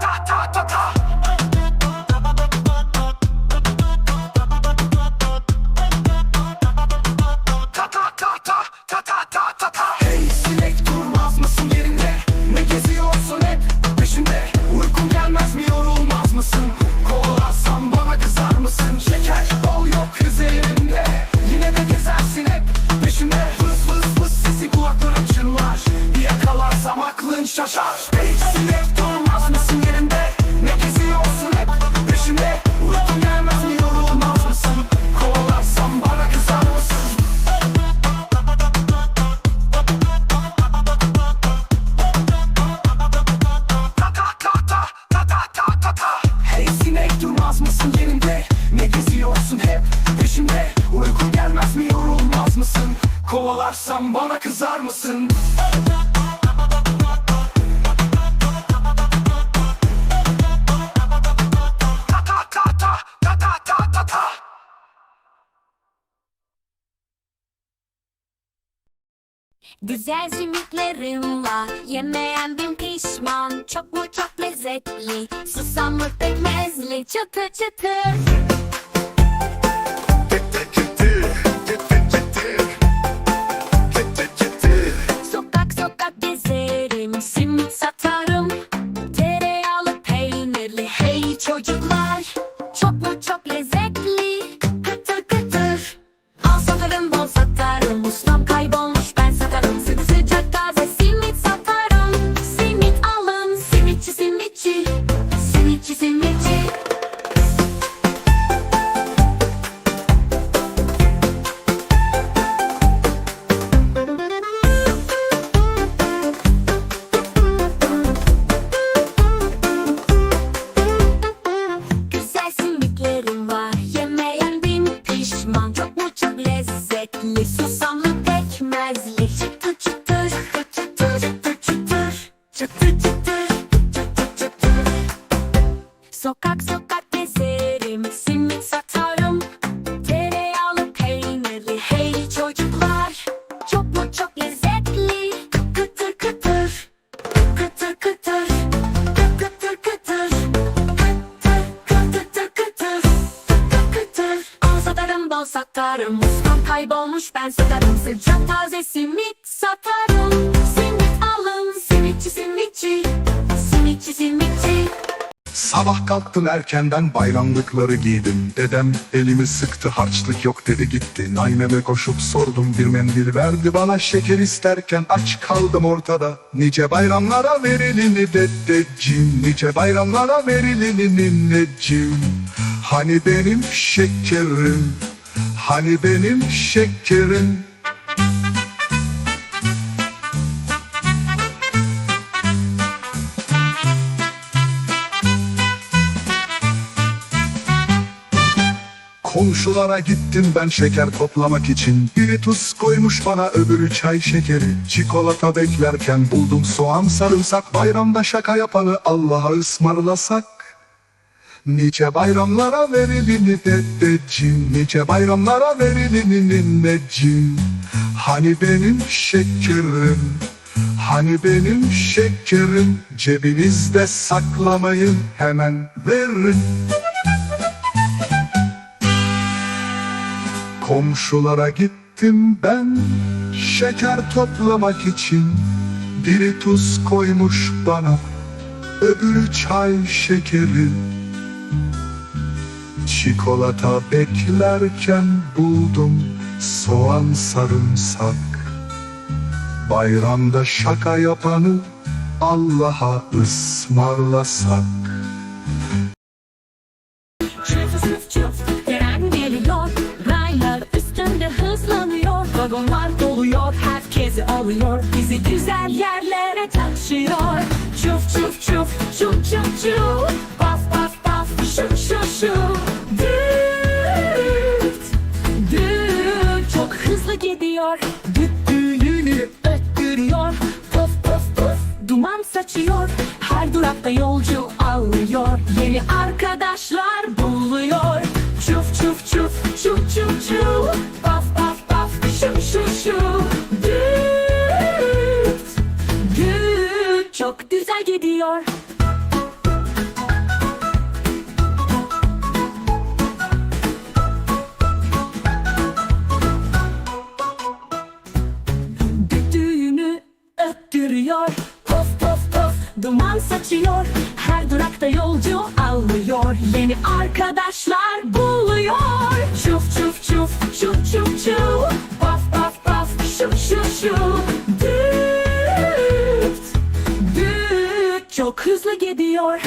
ta ta ta ta mısın? Kovalarsam bana kızar mısın? Güzel simitlerim var Yemeyen bin pişman Çok mu çok lezzetli Susamlı pekmezli Çıtır çıtır Listen. Kaybolmuş ben satarım Sıcak taze simit satarım. Simit alın simitçi simitçi. Simitçi simitçi. Sabah kalktım erkenden bayramlıkları giydim. Dedem elimi sıktı harçlık yok dedi gitti. Naimeme koşup sordum bir mendil verdi bana. Şeker isterken aç kaldım ortada. Nice bayramlara verilini dedeciğim Nice bayramlara verilini ninneciğim Hani benim şekerim Hani benim şekerim. Komşulara gittim ben şeker toplamak için. Biri tuz koymuş bana öbürü çay şekeri. Çikolata beklerken buldum soğan sarımsak Bayramda şaka yapanı. Allah'a ısmarlasak Nice bayramlara verilini dedeciğim Nice bayramlara verilini ninneciğim Hani benim şekerim Hani benim şekerim Cebinizde saklamayın hemen verin. Komşulara gittim ben şeker toplamak için. Biri tuz koymuş bana öbürü çay şekeri Çikolata beklerken buldum soğan sarımsak. Bayramda şaka yapanı Allah'a ısmarlasak. Vagonlar doluyor Herkesi alıyor. Bizi güzel yerlere taşıyor. Çuf çuf çuf Çuf çuf çuf Paf paf paf Şu şu şu hızlı gidiyor. Düt düğünü öttürüyor. Puf puf puf Duman saçıyor. Her durakta yolcu alıyor. Yeni arkadaşlar buluyor. Çuf çuf çuf çuf çuf çuf. Paf paf paf şu şu şu Düt Düt. Çok güzel gidiyor sürüyor Pof pof pof duman saçıyor. Her durakta yolcu alıyor. Yeni arkadaşlar buluyor. Çuf çuf çuf çuf çuf çuf. Paf paf paf. Şu şu şu Düt. Düt. Çok hızlı gidiyor